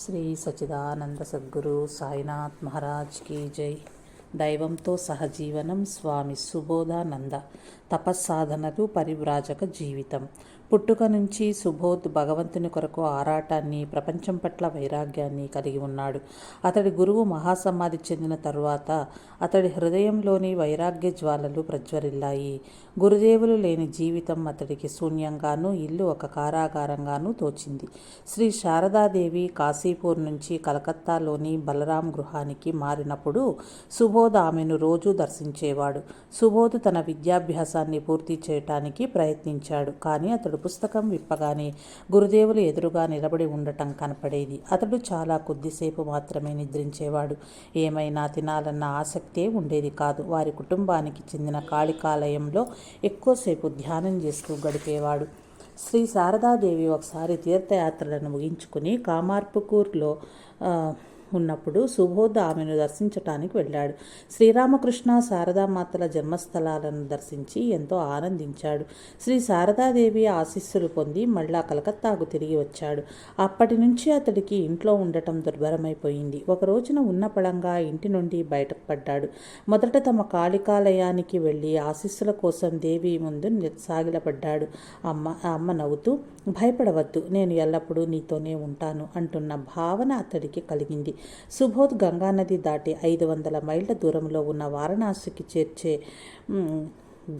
శ్రీ సచిదానంద సద్గురు సాయినాథ్ మహారాజ్ కీ జై దైవంతో సహజీవనం స్వామి సుబోధానంద తపస్సాధనలు పరివ్రాజక జీవితం పుట్టుక నుంచి సుబోధ్ భగవంతుని కొరకు ఆరాటాన్ని ప్రపంచం పట్ల వైరాగ్యాన్ని కలిగి ఉన్నాడు. అతడి గురువు మహాసమాధి చెందిన తరువాత అతడి హృదయంలోని వైరాగ్య జ్వాలలు ప్రజ్వరిల్లాయి. గురుదేవులు లేని జీవితం అతడికి శూన్యంగానూ ఇల్లు ఒక కారాగారంగానూ తోచింది. శ్రీ శారదాదేవి కాశీపూర్ నుంచి కలకత్తాలోని బలరాం గృహానికి మారినప్పుడు సుబోధ్ ఆమెను రోజూ దర్శించేవాడు. సుబోధ్ తన విద్యాభ్యాసాన్ని పూర్తి చేయటానికి ప్రయత్నించాడు కానీ అతడు పుస్తకం విప్పగానే గురుదేవులు ఎదురుగా నిలబడి ఉండటం కనపడేది. అతడు చాలా కొద్దిసేపు మాత్రమే నిద్రించేవాడు. ఏమైనా తినాలన్న ఆసక్తే ఉండేది కాదు. వారి కుటుంబానికి చెందిన కాళికాలయంలో ఎక్కువసేపు ధ్యానం చేస్తూ గడిపేవాడు. శ్రీ శారదాదేవి ఒకసారి తీర్థయాత్రలను ముగించుకుని కామార్పుకూర్లో ఉన్నప్పుడు సుబోధ ఆమెను దర్శించటానికి వెళ్ళాడు. శ్రీరామకృష్ణ శారదామాతల జన్మస్థలాలను దర్శించి ఎంతో ఆనందించాడు. శ్రీ శారదాదేవి ఆశీస్సులు పొంది మళ్ళా కలకత్తాకు తిరిగి వచ్చాడు. అప్పటి నుంచి అతడికి ఇంట్లో ఉండటం దుర్భరమైపోయింది. ఒక రోజున ఉన్న పడంగా ఇంటి నుండి బయటకు పడ్డాడు మొదట తమ కాళికాలయానికి వెళ్ళి ఆశీస్సుల కోసం దేవి ముందు ని- సాగిలపడ్డాడు. అమ్మ అమ్మ నవ్వుతూ భయపడవద్దు నేను ఎల్లప్పుడూ నీతోనే ఉంటాను అంటున్న భావన అతడికి కలిగింది. సుబోధ్ గంగానది దాటి ఐదు వందల మైళ్ళ దూరంలో ఉన్న వారణాసికి చేర్చే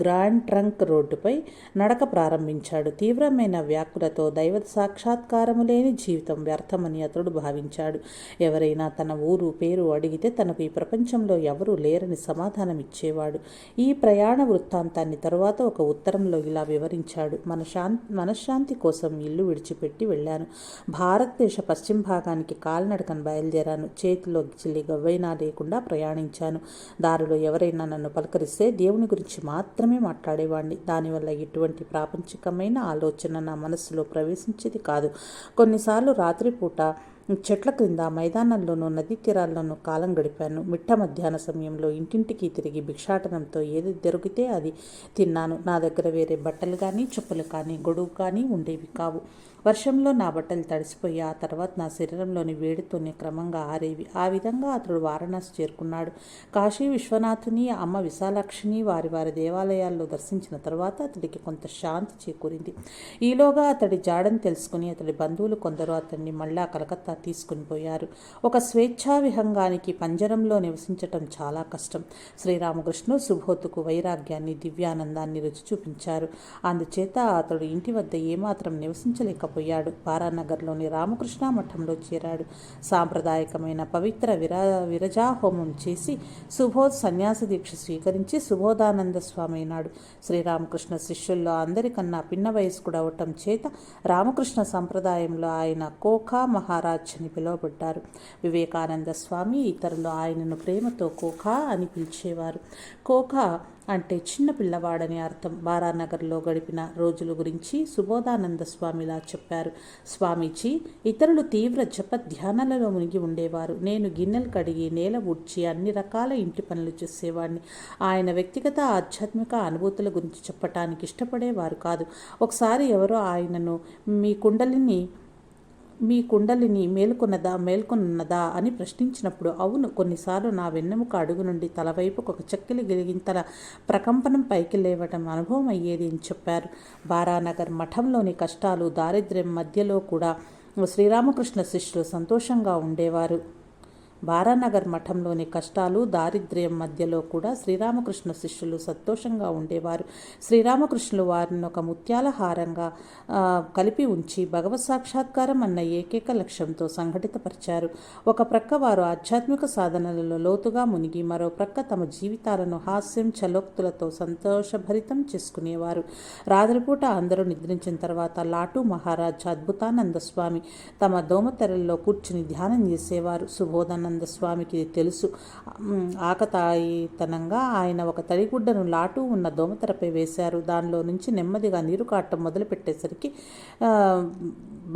గ్రాండ్ ట్రంక్ రోడ్డుపై నడక ప్రారంభించాడు. తీవ్రమైన వ్యాకులతో దైవ సాక్షాత్కారము లేని జీవితం వ్యర్థమని అతడు భావించాడు. ఎవరైనా తన ఊరు పేరు అడిగితే తనకు ఈ ప్రపంచంలో ఎవరూ లేరని సమాధానం ఇచ్చేవాడు ఈ ప్రయాణ వృత్తాంతాన్ని తరువాత ఒక ఉత్తరంలో ఇలా వివరించాడు. మన శాంతి మనశ్శాంతి కోసం ఇల్లు విడిచిపెట్టి వెళ్ళాను. భారతదేశ పశ్చిమ భాగానికి కాలినడకను బయలుదేరాను. చేతిలో చిల్లి గవ్వైనా లేకుండా ప్రయాణించాను. దారిలో ఎవరైనా నన్ను పలకరిస్తే దేవుని గురించి మాత్రం మాత్రమే మాట్లాడేవాడిని. దానివల్ల ఎటువంటి ప్రాపంచికమైన ఆలోచన నా మనస్సులో ప్రవేశించేది కాదు. కొన్నిసార్లు రాత్రిపూట చెట్ల క్రింద మైదానంలోనూ నదీ తీరాల్లోనూ కాలం గడిపాను. మిట్ట మధ్యాహ్న సమయంలో ఇంటింటికి తిరిగి భిక్షాటనంతో ఏది దొరికితే అది తిన్నాను. నా దగ్గర వేరే బట్టలు కానీ చెప్పులు కానీ గొడుగు కానీ ఉండేవి కావు. వర్షంలో నా బట్టలు తడిసిపోయి ఆ తర్వాత నా శరీరంలోని వేడితోనే క్రమంగా ఆరేవి. ఆ విధంగా అతడు వారణాసి చేరుకున్నాడు. కాశీ విశ్వనాథుని అమ్మ విశాలాక్షిని వారి వారి దేవాలయాల్లో దర్శించిన తర్వాత అతడికి కొంత శాంతి చేకూరింది. ఈలోగా అతడి జాడని తెలుసుకుని అతడి బంధువులు కొందరు అతన్ని మళ్ళా కలకత్తా తీసుకుని పోయారు. ఒక స్వేచ్ఛా విహంగానికి పంజరంలో నివసించటం చాలా కష్టం. శ్రీరామకృష్ణు సుబోధుకు వైరాగ్యాన్ని దివ్యానందాన్ని రుచి చూపించారు. అందుచేత అతడు ఇంటి వద్ద ఏమాత్రం నివసించలేకపోయాడు పారానగర్లోని రామకృష్ణ మఠంలో చేరాడు. సాంప్రదాయకమైన పవిత్ర విరా విరజాహోమం చేసి సుబోధ్ సన్యాస దీక్ష స్వీకరించి సుబోధానంద స్వామి అయినాడు. శ్రీరామకృష్ణ శిష్యుల్లో అందరికన్నా పిన్న వయస్కుడవటం చేత రామకృష్ణ సంప్రదాయంలో ఆయన కోఖా మహారాజ్ అని పిలువబడ్డారు. వివేకానంద స్వామి ఇతరులు ఆయనను ప్రేమతో కోఖా అని పిలిచేవారు. కోఖా అంటే చిన్న పిల్లవాడని అర్థం. బారానగర్లో గడిపిన రోజుల గురించి సుబోధానంద స్వామిలా చెప్పారు. స్వామీజీ ఇతరులు తీవ్ర జప ధ్యానాలలో మునిగి ఉండేవారు. నేను గిన్నెలు కడిగి నేల ఊడ్చి అన్ని రకాల ఇంటి పనులు చేసేవాడిని ఆయన వ్యక్తిగత ఆధ్యాత్మిక అనుభూతుల గురించి చెప్పటానికి ఇష్టపడేవారు కాదు. ఒకసారి ఎవరో ఆయనను మీ కుండలిని మీ కుండలిని మేల్కొన్నదా మేల్కొన్నదా అని ప్రశ్నించినప్పుడు అవును కొన్నిసార్లు నా వెన్నెముక అడుగు నుండి తలవైపుకు ఒక చెక్కిలి గిలిగింతల ప్రకంపనం పైకి లేవటం అనుభవం అయ్యేది అని చెప్పారు. బారానగర్ మఠంలోని కష్టాలు దారిద్ర్యం మధ్యలో కూడా శ్రీరామకృష్ణ శిష్యులు సంతోషంగా ఉండేవారు. బారానగర్ మఠంలోని కష్టాలు దారిద్ర్యం మధ్యలో కూడా శ్రీరామకృష్ణ శిష్యులు సంతోషంగా ఉండేవారు. శ్రీరామకృష్ణులు వారిని ఒక ముత్యాల హారంగా కలిపి ఉంచి భగవత్ సాక్షాత్కారం అన్న ఏకైక లక్ష్యంతో సంఘటితపరిచారు. ఒక ప్రక్క వారు ఆధ్యాత్మిక సాధనలలో లోతుగా మునిగి మరో ప్రక్క తమ జీవితాలను హాస్యం చలోక్తులతో సంతోషభరితం చేసుకునేవారు. రాత్రిపూట అందరూ నిద్రించిన తర్వాత లాటు మహారాజ్ అద్భుతానంద స్వామి తమ దోమతెరల్లో కూర్చుని ధ్యానం చేసేవారు. సుబోధన ఆనంద స్వామికి తెలుసు ఆకతాయితనంగా ఆయన ఒక తడిగుడ్డను లాటు ఉన్న దోమతెరపై వేశారు. దానిలో నుంచి నెమ్మదిగా నీరు కాటం మొదలుపెట్టేసరికి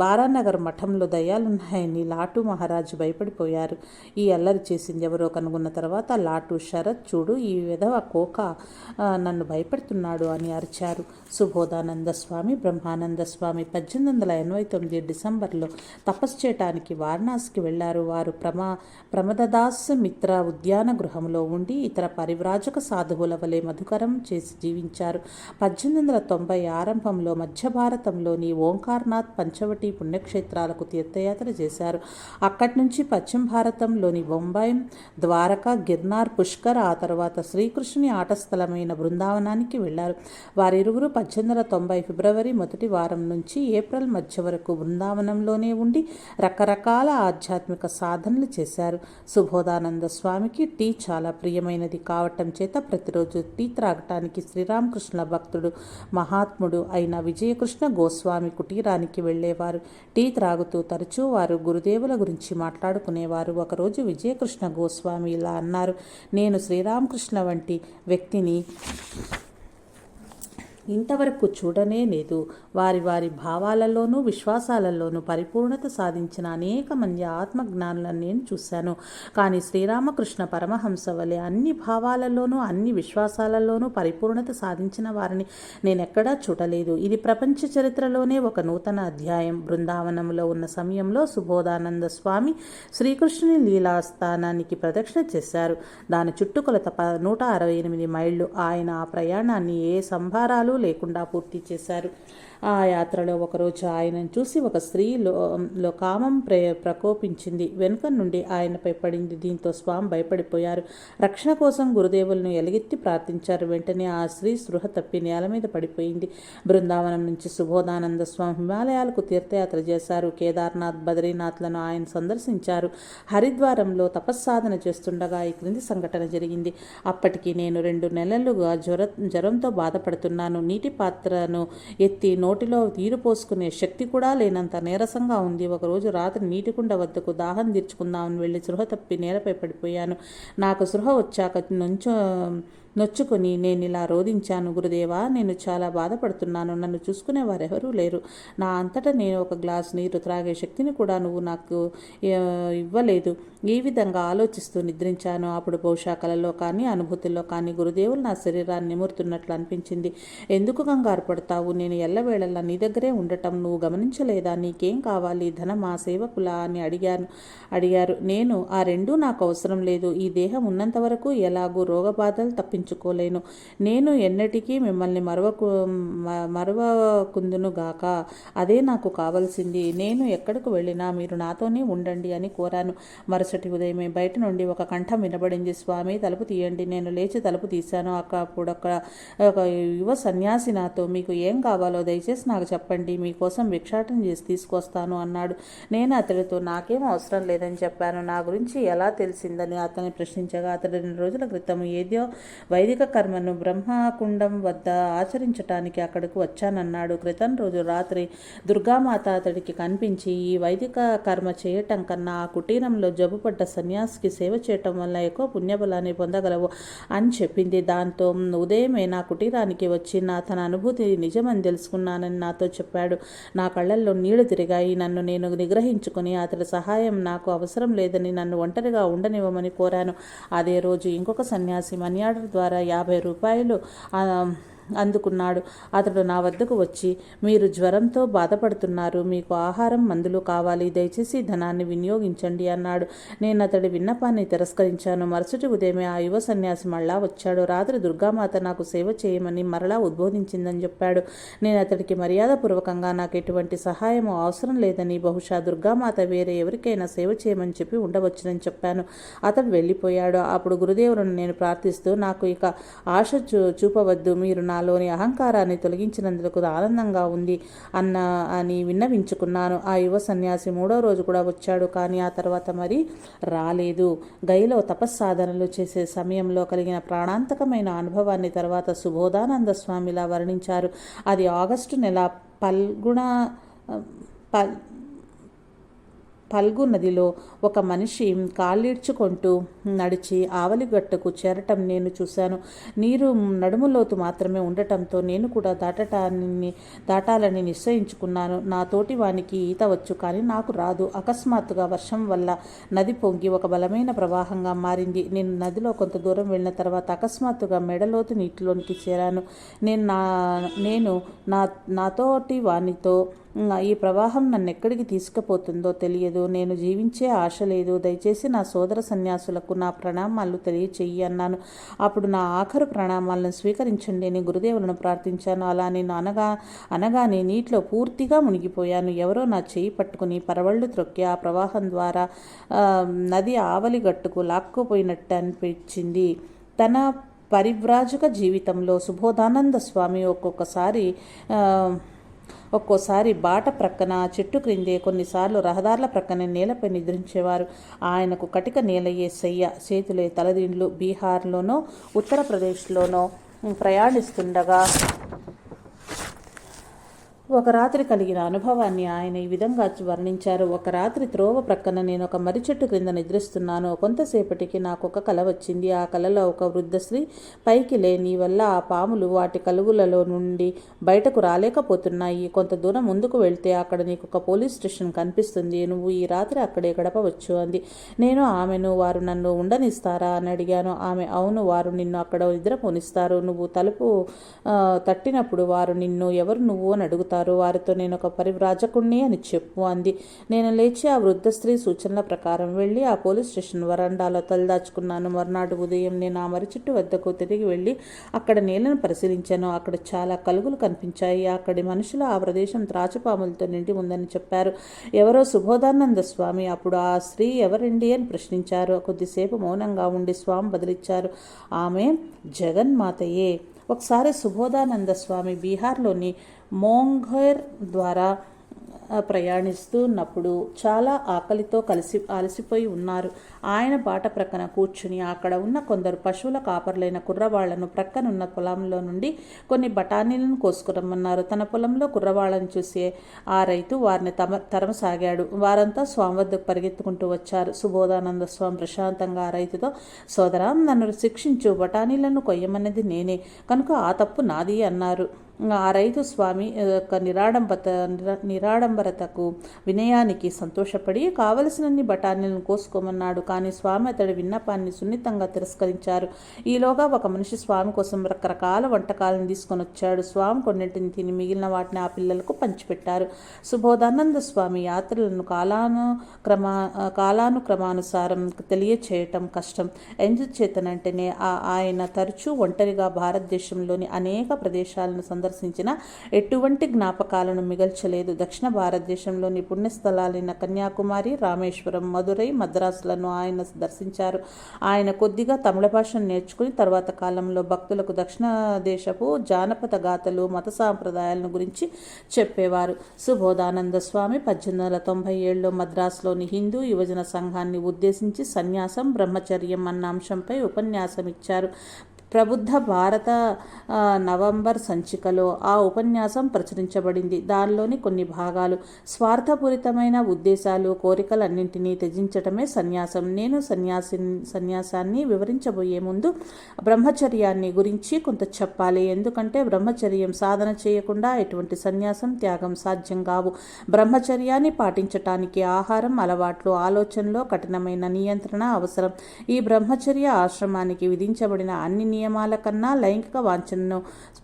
బారానగర్ మఠంలో దయాలున్నాయని లాటు మహారాజు భయపడిపోయారు. ఈ అల్లరి చేసింది ఎవరో కనుగొన్న తర్వాత లాటు శరత్ చూడు ఈ విధవ కోక నన్ను భయపెడుతున్నాడు అని అరిచారు. సుబోధానంద స్వామి బ్రహ్మానంద స్వామి పద్దెనిమిది వందల ఎనభై తొమ్మిది డిసెంబర్లో తపస్సు చేయటానికి వారణాసికి వెళ్ళారు వారు ప్రమా ప్రమదదాస్ మిత్ర ఉద్యాన గృహంలో ఉండి ఇతర పరివ్రాజక సాధువుల వలె మధుకరం చేసి జీవించారు. పద్దెనిమిది వందల తొంభై ఆరంభంలో మధ్య భారతంలోని ఓంకార్నాథ్ పంచవటి పుణ్యక్షేత్రాలకు తీర్థయాత్ర చేశారు. అక్కడి నుంచి పశ్చిమ భారతంలోని బొంబాయి ద్వారకా గిర్నార్ పుష్కర్ ఆ తర్వాత శ్రీకృష్ణుని ఆట స్థలమైన బృందావనానికి వెళ్ళారు వారిరువురు పద్దెనిమిది వందల తొంభై ఫిబ్రవరి మొదటి వారం నుంచి ఏప్రిల్ మధ్య వరకు బృందావనంలోనే ఉండి రకరకాల ఆధ్యాత్మిక సాధనలు చేశారు. సుబోధానంద స్వామికి టీ చాలా ప్రియమైనది. కావటం చేత ప్రతిరోజు టీ త్రాగటానికి శ్రీరామకృష్ణ భక్తుడు మహాత్ముడు అయిన విజయకృష్ణ గోస్వామి కుటీరానికి వెళ్ళేవారు. టీ త్రాగుతూ తరచూ వారు గురుదేవుల గురించి మాట్లాడుకునేవారు. ఒకరోజు విజయకృష్ణ గోస్వామి ఇలా అన్నారు. నేను శ్రీరామకృష్ణ వంటి వ్యక్తిని ఇంతవరకు చూడనే లేదు. వారి వారి భావాలలోనూ విశ్వాసాలలోనూ పరిపూర్ణత సాధించిన అనేక మంది ఆత్మజ్ఞానులను నేను చూశాను. కానీ శ్రీరామకృష్ణ పరమహంస వలె అన్ని భావాలలోనూ అన్ని విశ్వాసాలలోనూ పరిపూర్ణత సాధించిన వారిని నేనెక్కడా చూడలేదు. ఇది ప్రపంచ చరిత్రలోనే ఒక నూతన అధ్యాయం. బృందావనంలో ఉన్న సమయంలో సుబోధానంద స్వామి శ్రీకృష్ణుని లీలాస్థానానికి ప్రదక్షిణ చేశారు. దాని చుట్టుకొలత నూట అరవై ఎనిమిది మైళ్ళు. ఆయన ఆ ప్రయాణాన్ని ఏ సంభారాలు లేకుండా పూర్తి చేశారు. ఆ యాత్రలో ఒకరోజు ఆయనను చూసి ఒక స్త్రీ లో కామం ప్రే ప్రకోపించింది. వెనుక నుండి ఆయనపై పడింది. దీంతో స్వామి భయపడిపోయారు. రక్షణ కోసం గురుదేవులను ఎలుగెత్తి ప్రార్థించారు. వెంటనే ఆ స్త్రీ స్పృహ తప్పి నేల మీద పడిపోయింది. బృందావనం నుంచి సుబోధానంద స్వామి హిమాలయాలకు తీర్థయాత్ర చేశారు. కేదార్నాథ్ బద్రీనాథ్లను ఆయన సందర్శించారు. హరిద్వారంలో తపస్సాధన చేస్తుండగా ఈ క్రింది సంఘటన జరిగింది. అప్పటికి నేను రెండు నెలలుగా జ్వర జ్వరంతో బాధపడుతున్నాను. నీటి పాత్రను ఎత్తి నోటిలో నీరు పోసుకునే శక్తి కూడా లేనంత నీరసంగా ఉంది. ఒకరోజు రాత్రి నీటి కుండ వద్దకు దాహం తీర్చుకుందామని వెళ్ళి సృహ తప్పి నేలపై పడిపోయాను. నాకు సృహ వచ్చాక నుంచో నొచ్చుకొని నేను ఇలా రోధించాను గురుదేవా నేను చాలా బాధపడుతున్నాను నన్ను చూసుకునే వారెవరూ లేరు. నా అంతటా నేను ఒక గ్లాస్ నీరు త్రాగే శక్తిని కూడా నువ్వు నాకు ఇవ్వలేదు. ఈ విధంగా ఆలోచిస్తూ నిద్రించాను. అప్పుడు బహుశా కలలో కానీ అనుభూతుల్లో కానీ గురుదేవులు నా శరీరాన్ని నిమురుతున్నట్లు అనిపించింది. ఎందుకు కంగారు పడతావు? నేను ఎల్లవేళలా నీ దగ్గరే ఉండటం నువ్వు గమనించలేదా? నీకేం కావాలి? ధనమా? సేవకులా? అని అడిగాను. అడిగారు. నేను ఆ రెండూ నాకు అవసరం లేదు. ఈ దేహం ఉన్నంత వరకు ఎలాగూ రోగబాధలు తప్పించుకోలేను నేను ఎన్నటికీ మిమ్మల్ని మరవకు మ- మరవకుందును గాక. అదే నాకు కావాల్సింది. నేను ఎక్కడికి వెళ్ళినా మీరు నాతోనే ఉండండి అని కోరాను. మరుసటి ఉదయమే బయట నుండి ఒక కంఠం వినబడింది. స్వామి తలుపు తీయండి. నేను లేచి తలుపు తీశాను. అప్పుడు అక్కడ ఒక యువ సన్యాసి నాతో మీకు ఏం కావాలో దయచేసి నాకు చెప్పండి. మీకోసం భిక్షాటన చేసి తీసుకొస్తాను అన్నాడు. నేను అతడితో నాకేం అవసరం లేదని చెప్పాను. నా గురించి ఎలా తెలిసిందని అతన్ని ప్రశ్నించగా అతడు రెండు రోజుల క్రితం ఏదో వైదిక కర్మను బ్రహ్మకుండం వద్ద ఆచరించటానికి అక్కడకు వచ్చానన్నాడు క్రితం రోజు రాత్రి దుర్గామాత అతడికి కనిపించి ఈ వైదిక కర్మ చేయటం కన్నా ఆ కుటీరంలో జబ్బుపడ్డ సన్యాసికి సేవ చేయటం వల్ల ఎక్కువ పుణ్యబలాన్ని పొందగలవు అని చెప్పింది. దాంతో ఉదయమే నా కుటీరానికి వచ్చి నా తన అనుభూతి నిజమని తెలుసుకున్నానని నాతో చెప్పాడు. నా కళ్ళల్లో నీళ్ళు తిరిగాయి. నన్ను నేను నిగ్రహించుకుని అతడి సహాయం నాకు అవసరం లేదని నన్ను ఒంటరిగా ఉండనివ్వమని కోరాను. అదే రోజు ఇంకొక సన్యాసి మనీ ఆర్డర్ ద్వారా యాభై రూపాయలు అందుకున్నాడు. అతడు నా వద్దకు వచ్చి మీరు జ్వరంతో బాధపడుతున్నారు మీకు ఆహారం మందులు కావాలి దయచేసి ధనాన్ని వినియోగించండి అన్నాడు. నేను అతడి విన్నపాన్ని తిరస్కరించాను. మరుసటి ఉదయమే ఆ యువ సన్యాసి మళ్ళా వచ్చాడు. రాత్రి దుర్గామాత నాకు సేవ చేయమని మరలా ఉద్బోధించిందని చెప్పాడు. నేను అతడికి మర్యాదపూర్వకంగా నాకు ఎటువంటి సహాయం అవసరం లేదని బహుశా దుర్గామాత వేరే ఎవరికైనా సేవ చేయమని చెప్పి ఉండవచ్చునని చెప్పాను. అతడు వెళ్ళిపోయాడు. అప్పుడు గురుదేవులను నేను ప్రార్థిస్తూ నాకు ఇక ఆశ చూ చూపవద్దు మీరు నా నాలోని అహంకారాన్ని తొలగించినందుకు ఆనందంగా ఉంది అన్న అని విన్నవించుకున్నాను. ఆ యువ సన్యాసి మూడో రోజు కూడా వచ్చాడు కానీ ఆ తర్వాత మరి రాలేదు. గైలో తపస్సాధనలు చేసే సమయంలో కలిగిన ప్రాణాంతకమైన అనుభవాన్ని తర్వాత సుబోధానంద స్వామిలా వర్ణించారు. అది ఆగస్టు నెల పల్గుణ పల్ పల్గు నదిలో ఒక మనిషి కాళ్ళీడ్చుకుంటూ నడిచి ఆవలిగట్టుకు చేరటం నేను చూశాను. నీరు నడుములోతు మాత్రమే ఉండటంతో నేను కూడా దాటటాన్ని దాటాలని నిశ్చయించుకున్నాను. నా తోటి వానికి ఈత వచ్చు కానీ నాకు రాదు. అకస్మాత్తుగా వర్షం వల్ల నది పొంగి ఒక బలమైన ప్రవాహంగా మారింది. నేను నదిలో కొంత దూరం వెళ్ళిన తర్వాత అకస్మాత్తుగా మెడలోతు నీటిలోనికి చేరాను. నేను నా నేను నా నాతోటి వానితో ఈ ప్రవాహం నన్ను ఎక్కడికి తీసుకుపోతుందో తెలియదు. నేను జీవించే ఆశ లేదు. దయచేసి నా సోదర సన్యాసులకు నా ప్రణామాలు తెలియచేయి అన్నాను. అప్పుడు నా ఆఖరు ప్రణామాలను స్వీకరించండి. అని గురుదేవులను ప్రార్థించాను. అలా నేను అనగా అనగానే నీటిలో పూర్తిగా మునిగిపోయాను. ఎవరో నా చేయి పట్టుకుని పరవళ్ళు త్రొక్కి ఆ ప్రవాహం ద్వారా నది ఆవలి గట్టుకు లాక్కుపోయినట్టు అనిపించింది తన పరివ్రాజక జీవితంలో సుబోధానంద స్వామి ఒక్కొక్కసారి ఆ, ఒక్కోసారి బాట ప్రక్కన చెట్టు క్రిందే కొన్నిసార్లు రహదారుల ప్రక్కనే నేలపై నిద్రించేవారు. ఆయనకు కటిక నేలయ్యే శయ్య చేతులే తలదిండ్లు. బీహార్లోనో ఉత్తరప్రదేశ్లోనో ప్రయాణిస్తుండగా ఒక రాత్రి కలిగిన అనుభవాన్ని ఆయన ఈ విధంగా వర్ణించారు. ఒక రాత్రి త్రోవ ప్రక్కన నేను ఒక మర్రి చెట్టు క్రింద నిద్రిస్తున్నాను. కొంతసేపటికి నాకు ఒక కల వచ్చింది. ఆ కలలో ఒక వృద్ధ స్త్రీ పైకి లేని వల్ల ఆ పాములు వాటి కలువులలో నుండి బయటకు రాలేకపోతున్నాయి. కొంత దూరం ముందుకు వెళ్తే అక్కడ నీకు ఒక పోలీస్ స్టేషన్ కనిపిస్తుంది. నువ్వు ఈ రాత్రి అక్కడే గడపవచ్చు అంది. నేను ఆమెను వారు నన్ను ఉండనిస్తారా అని అడిగాను. ఆమె అవును వారు నిన్ను అక్కడ నిద్రపోనిస్తారు. నువ్వు తలుపు తట్టినప్పుడు వారు నిన్ను ఎవరు నువ్వు అని అడుగుతారు. వారితో నేను ఒక పరివ్రాజకుణ్ణి అని చెప్పు అంది. నేను లేచి ఆ వృద్ధ స్త్రీ సూచనల ప్రకారం వెళ్ళి ఆ పోలీస్ స్టేషన్ వరండాలో తలదాచుకున్నాను. మర్నాడు ఉదయం నేను ఆ మర్రి చెట్టు వద్దకు తిరిగి వెళ్ళి అక్కడ నేలను పరిశీలించాను. అక్కడ చాలా కలుగులు కనిపించాయి. అక్కడి మనుషులు ఆ ప్రదేశం త్రాచుపాములతో నిండి ఉందని చెప్పారు. ఎవరో సుబోధానంద స్వామి. అప్పుడు ఆ స్త్రీ ఎవరండి అని ప్రశ్నించారు. కొద్దిసేపు మౌనంగా ఉండి స్వామి బదిలిచ్చారు. ఆమె జగన్మాతయే. ఒకసారి సుబోధానంద స్వామి బీహార్లోని మోంఘర్ ద్వారా ప్రయాణిస్తున్నప్పుడు చాలా ఆకలితో కలిసి అలసిపోయి ఉన్నారు. ఆయన బాట ప్రక్కన కూర్చుని అక్కడ ఉన్న కొందరు పశువుల కాపర్లైన కుర్రవాళ్ళను ప్రక్కనున్న పొలంలో నుండి కొన్ని బఠానీలను కోసుకురమ్మన్నారు. తన పొలంలో కుర్రవాళ్ళను చూసే ఆ రైతు వారిని తమ తరమసాగాడు. వారంతా స్వామి వద్దకు పరిగెత్తుకుంటూ వచ్చారు. సుబోధానంద స్వామి ప్రశాంతంగా ఆ రైతుతో సోదరా నన్ను శిక్షించు బఠానీలను కొయ్యమన్నది నేనే. కనుక ఆ తప్పు నాది అన్నారు. ఆ రైతు స్వామి యొక్క నిరాడంబత నిరా- నిరాడంబరతకు వినయానికి సంతోషపడి కావలసినన్ని బఠానీలను కోసుకోమన్నాడు. కానీ స్వామి అతడి విన్నపాన్ని సున్నితంగా తిరస్కరించారు. ఈలోగా ఒక మనిషి స్వామి కోసం రకరకాల వంటకాలను తీసుకొని వచ్చాడు. స్వామి కొన్నింటిని తిని మిగిలిన వాటిని ఆ పిల్లలకు పంచిపెట్టారు. సుబోధానంద స్వామి యాత్రలను కాలానుక్రమ కాలానుక్రమానుసారం తెలియచేయటం కష్టం. ఎందుచేతనంటేనే ఆ ఆయన తరచూ ఒంటరిగా భారతదేశంలోని అనేక ప్రదేశాలను సందర్శించిన ఎటువంటి జ్ఞాపకాలను మిగల్చలేదు. దక్షిణ భారతదేశంలోని పుణ్యస్థలాలైన కన్యాకుమారి రామేశ్వరం మధురై మద్రాసులను ఆయన దర్శించారు. ఆయన కొద్దిగా తమిళ భాషను నేర్చుకుని తర్వాత కాలంలో భక్తులకు దక్షిణ దేశపు జానపద గాథలు మత సాంప్రదాయాలను గురించి చెప్పేవారు. సుబోధానంద స్వామి పద్దెనిమిది వందల తొంభై ఏడులో మద్రాసులోని హిందూ యువజన సంఘాన్ని ఉద్దేశించి సన్యాసం బ్రహ్మచర్యం అన్న అంశంపై ఉపన్యాసం ఇచ్చారు ప్రబుద్ధ భారత నవంబర్ సంచికలో ఆ ఉపన్యాసం ప్రచురించబడింది. దానిలోని కొన్ని భాగాలు స్వార్థపూరితమైన ఉద్దేశాలు కోరికలన్నింటినీ త్యజించటమే సన్యాసం. నేను సన్యాసి సన్యాసాన్ని వివరించబోయే ముందు బ్రహ్మచర్యాన్ని గురించి కొంత చెప్పాలి. ఎందుకంటే బ్రహ్మచర్యం సాధన చేయకుండా ఎటువంటి సన్యాసం త్యాగం సాధ్యం కావు. బ్రహ్మచర్యాన్ని పాటించటానికి ఆహారం అలవాట్లు ఆలోచనలో కఠినమైన నియంత్రణ అవసరం. ఈ బ్రహ్మచర్య ఆశ్రమానికి విధించబడిన అన్ని నియమాల కన్నా లైంగిక వాంఛనను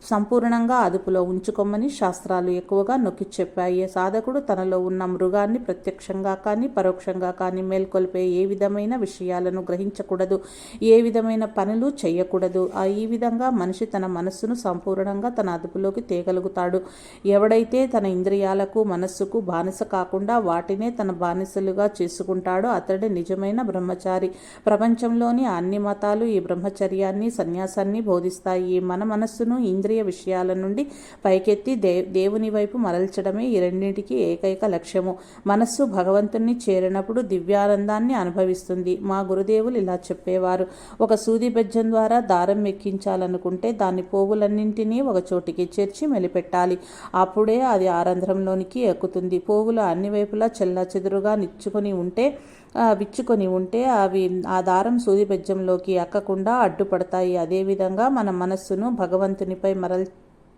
సంపూర్ణంగా అదుపులో ఉంచుకోమని శాస్త్రాలు ఎక్కువగా నొక్కి చెప్పాయి. సాధకుడు తనలో ఉన్న మృగాన్ని ప్రత్యక్షంగా కానీ పరోక్షంగా కానీ మేల్కొల్పే ఏ విధమైన విషయాలను గ్రహించకూడదు. ఏ విధమైన పనులు చేయకూడదు ఆ ఈ విధంగా మనిషి తన మనస్సును సంపూర్ణంగా తన అదుపులోకి తేగలుగుతాడు. ఎవడైతే తన ఇంద్రియాలకు మనస్సుకు బానిస కాకుండా వాటినే తన బానిసలుగా చేసుకుంటాడో అతడే నిజమైన బ్రహ్మచారి. ప్రపంచంలోని అన్ని మతాలు ఈ బ్రహ్మచర్యాన్ని సన్యా సన్యాసాన్ని బోధిస్తాయి. మన మనస్సును ఇంద్రియ విషయాల నుండి పైకెత్తి దే దేవుని వైపు మరల్చడమే ఈ రెండింటికి ఏకైక లక్ష్యము. మనస్సు భగవంతుణ్ణి చేరినప్పుడు దివ్యానందాన్ని అనుభవిస్తుంది. మా గురుదేవులు ఇలా చెప్పేవారు. ఒక సూది బెజ్జం ద్వారా దారం ఎక్కించాలనుకుంటే దాని పోగులన్నింటినీ ఒక చోటికి చేర్చి మెలిపెట్టాలి. అప్పుడే అది ఆరంధ్రంలోనికి ఎక్కుతుంది. పోగులు అన్ని వైపులా చెల్లా చెదురుగా నిచ్చుకొని ఉంటే విచ్చుకొని ఉంటే అవి ఆ దారం సూది బెజ్జంలోకి ఎక్కకుండా అడ్డుపడతాయి. అదేవిధంగా మన మనస్సును భగవంతునిపై మరల్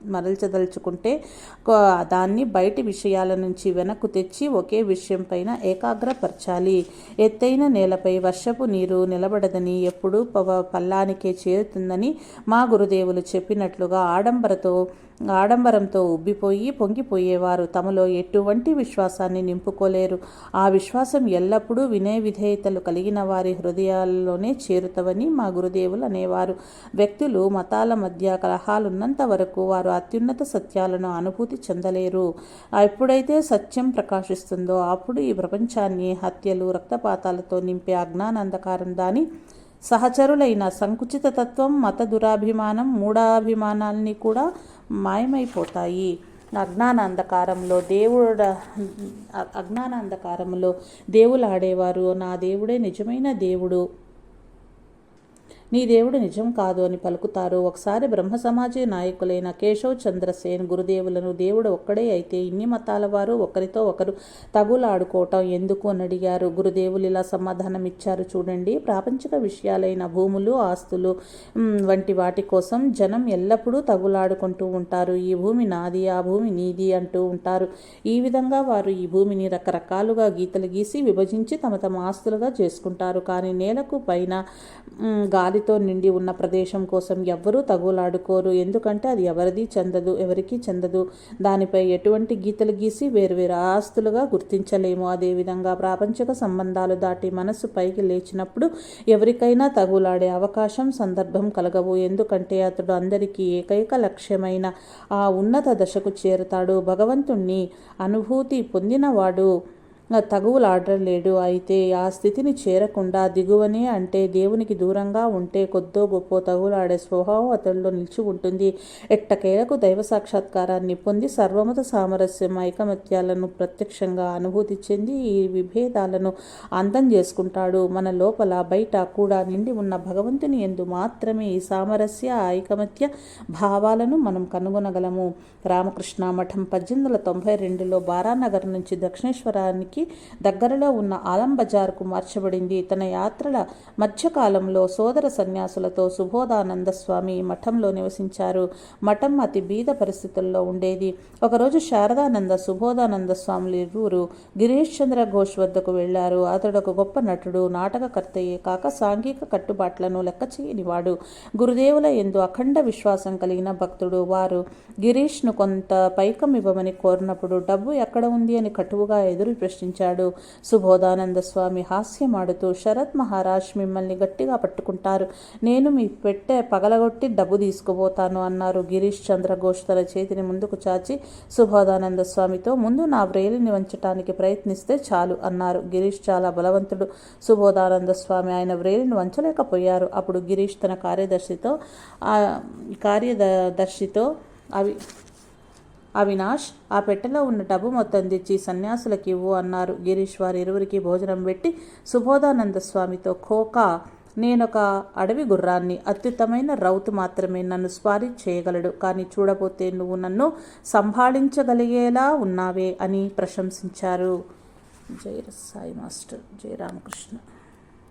మరల్చదలుచుకుంటే దాన్ని బయటి విషయాల నుంచి వెనక్కు తెచ్చి ఒకే విషయంపైన ఏకాగ్రపరచాలి. ఎత్తైన నేలపై వర్షపు నీరు నిలబడదని ఎప్పుడూ పవ పల్లానికే చేరుతుందని మా గురుదేవులు చెప్పినట్లుగా ఆడంబరతో ఆడంబరంతో ఉబ్బిపోయి పొంగిపోయేవారు. తమలో ఎటువంటి విశ్వాసాన్ని నింపుకోలేరు. ఆ విశ్వాసం ఎల్లప్పుడూ వినయ విధేయతలు కలిగిన వారి హృదయాల్లోనే చేరుతవని మా గురుదేవులు అనేవారు. వ్యక్తులు మతాల మధ్య కలహాలున్నంత వరకు వారు అత్యున్నత సత్యాలను అనుభూతి చెందలేరు. ఎప్పుడైతే సత్యం ప్రకాశిస్తుందో అప్పుడు ఈ ప్రపంచాన్ని హత్యలు రక్తపాతాలతో నింపే అజ్ఞానంధకారం దాని సహచరులైన సంకుచిత తత్వం మత దురాభిమానం మూఢాభిమానాల్ని కూడా మాయమైపోతాయి. అజ్ఞాన అంధకారంలో దేవుడ అజ్ఞాన అంధకారంలో దేవులాడేవారు నా దేవుడే నిజమైన దేవుడు. నీ దేవుడు నిజం కాదు అని పలుకుతారు. ఒకసారి బ్రహ్మ సమాజ నాయకులైన కేశవ్ చంద్రసేన్ గురుదేవులను దేవుడు ఒక్కడే అయితే ఇన్ని మతాల వారు ఒకరితో ఒకరు తగులాడుకోవటం ఎందుకు అని అడిగారు. గురుదేవులు ఇలా సమాధానం ఇచ్చారు చూడండి. ప్రాపంచిక విషయాలైన భూములు ఆస్తులు వంటి వాటి కోసం జనం ఎల్లప్పుడూ తగులాడుకుంటూ ఉంటారు. ఈ భూమి నాది ఆ భూమి నీది అంటూ ఉంటారు. ఈ విధంగా వారు ఈ భూమిని రకరకాలుగా గీతలు గీసి విభజించి తమ తమ ఆస్తులుగా చేసుకుంటారు. కానీ నేలకు పైన గాలి గాలితో నిండి ఉన్న ప్రదేశం కోసం ఎవ్వరూ తగులాడుకోరు. ఎందుకంటే అది ఎవరిది చెందదు ఎవరికీ చెందదు. దానిపై ఎటువంటి గీతలు గీసి వేరువేరు ఆస్తులుగా గుర్తించలేము. అదేవిధంగా ప్రాపంచిక సంబంధాలు దాటి మనస్సు పైకి లేచినప్పుడు ఎవరికైనా తగులాడే అవకాశం సందర్భం కలగవు. ఎందుకంటే అతడు అందరికీ ఏకైక లక్ష్యమైన ఆ ఉన్నత దశకు చేరుతాడు. భగవంతుణ్ణి అనుభూతి పొందినవాడు. తగువులాడలేడు అయితే ఆ స్థితిని చేరకుండా దిగువనే అంటే దేవునికి దూరంగా ఉంటే కొద్దో గొప్ప తగులాడే స్వభావం అతడిలో నిలిచి ఉంటుంది. ఎట్టకేలకు దైవ సాక్షాత్కారాన్ని పొంది సర్వమత సామరస్యం ఐకమత్యాలను ప్రత్యక్షంగా అనుభూతి చెంది ఈ విభేదాలను అందం చేసుకుంటాడు. మన లోపల బయట కూడా నిండి ఉన్న భగవంతుని ఎందు మాత్రమే ఈ సామరస్య ఐకమత్య భావాలను మనం కనుగొనగలము. రామకృష్ణ మఠం పద్దెనిమిది వందల తొంభై రెండులో బారానగర్ నుంచి దక్షిణేశ్వరానికి దగ్గరలో ఉన్న ఆలం బజార్కు మార్చబడింది. తన యాత్రల మధ్యకాలంలో సోదర సన్యాసులతో సుబోధానంద స్వామి మఠంలో నివసించారు. మఠం అతి బీద పరిస్థితుల్లో ఉండేది. ఒకరోజు శారదానంద సుబోధానంద స్వాములు ఇరువురు గిరీష్ చంద్ర ఘోష్ వద్దకు వెళ్ళారు. అతడు ఒక గొప్ప నటుడు నాటకకర్తయే కాక సాంఘిక కట్టుబాట్లను లెక్క చేయనివాడు గురుదేవుల ఎందు అఖండ విశ్వాసం కలిగిన భక్తుడు. వారు గిరీష్ను కొంత పైకం ఇవ్వమని కోరినప్పుడు డబ్బు ఎక్కడ ఉంది? అని కటువుగా ఎదురు ప్రశ్న ప్రశ్నించాడు సుబోధానంద స్వామి హాస్యమాడుతూ శరత్ మహారాజ్ మిమ్మల్ని గట్టిగా పట్టుకుంటారు. నేను మీ పెట్టే పగలగొట్టి డబ్బు తీసుకుపోతాను అన్నారు గిరీష్ చంద్రఘోష్ తన చేతిని ముందుకు చాచి. సుబోధానంద స్వామితో ముందు నా వ్రేలిని వంచటానికి ప్రయత్నిస్తే చాలు అన్నారు. గిరీష్ చాలా బలవంతుడు. సుబోధానంద స్వామి ఆయన వ్రేలిని వంచలేకపోయారు. అప్పుడు గిరీష్ తన కార్యదర్శితో కార్యదర్శితో అవి అవినాష్ ఆ పెట్టెలో ఉన్న డబ్బు మొత్తం తెచ్చి సన్యాసులకి ఇవ్వు అన్నారు. గిరీష్ వారి ఇరువురికి భోజనం పెట్టి సుబోధానంద స్వామితో ఖోకా నేనొక అడవి గుర్రాన్ని అత్యుత్తమైన రౌతు మాత్రమే నన్ను స్వారీ చేయగలడు కానీ చూడబోతే నువ్వు నన్ను సంభాళించగలిగేలా ఉన్నావే అని ప్రశంసించారు. జై సాయి మాస్టర్ జై రామకృష్ణ.